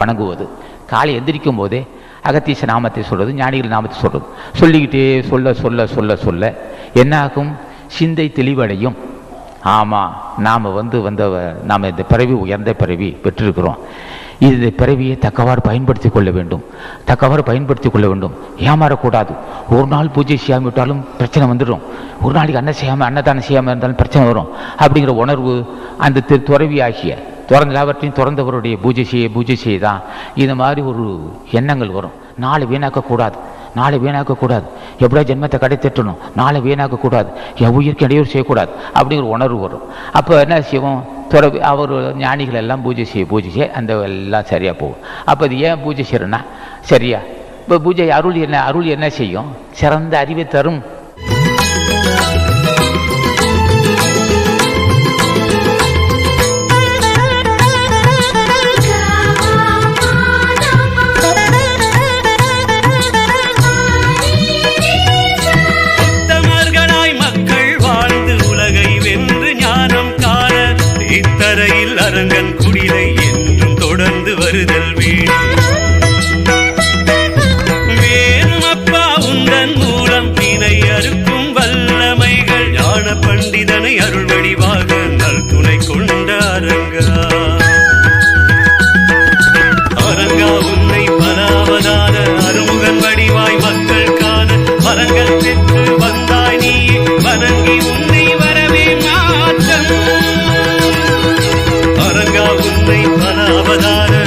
வணங்குவது. காலை எந்திரிக்கும் போதே அகத்தீச நாமத்தை சொல்வது ஞானிகள் நாமத்தை சொல்வது சொல்லிக்கிட்டே சொல்ல சொல்ல சொல்ல சொல்ல என்னாகும்? சிந்தை தெளிவடையும். ஆமாம் நாம் வந்து வந்த நாம் இந்த பிறவி உயர்ந்த பிறவி பெற்றிருக்கிறோம். இந்த பிறவியை தக்கவாறு பயன்படுத்தி கொள்ள வேண்டும். தக்கவாறு பயன்படுத்தி கொள்ள வேண்டும். ஏமாறக்கூடாது. ஒரு நாள் பூஜை செய்யாமல் விட்டாலும் பிரச்சனை வந்துடும் ஒரு நாளைக்கு அன்ன செய்யாமல் அன்னதானம் செய்யாமல் இருந்தாலும் பிரச்சனை வரும். அப்படிங்கிற உணர்வு அந்த துறவி ஆகிய திறந்த எல்லாவற்றையும் திறந்தவருடைய பூஜை செய்ய பூஜை செய்ய தான் மாதிரி ஒரு எண்ணங்கள் வரும். நாளை வீணாக்கக்கூடாது. நாளை வீணாக்கக்கூடாது. எப்படியா ஜென்மத்தை கடை திட்டணும் நாளை வீணாக்கக்கூடாது. என் உயிருக்கு இடையூறு செய்யக்கூடாது. அப்படிங்கிற உணர்வு வரும். அப்போ என்ன செய்வோம்? துறவி அவர் ஞானிகள் எல்லாம் பூஜை செய்ய பூஜை செய்ய அந்த எல்லாம் சரியாக போகும். அப்போ அது ஏன் பூஜை செய்யறேன்னா சரியா? இப்போ பூஜை அருள் என்ன அருள் என்ன செய்யும்? சிறந்த அறிவை தரும். குதிரையில் அரங்கன் குடிலை என்றும் தொடர்ந்து வருதல் வேண்டும் வேறும் உந்தன் மூலம் வினை அறுக்கும் வல்லமைகள். ஞான பண்டிதனை அருள் வடிவாக நல் துணை கொண்ட அரங்கா. அரங்கா உன்னை பராவதான அருமுகன் வடிவாய் மக்கள் காண அரங்கன் கருணை பல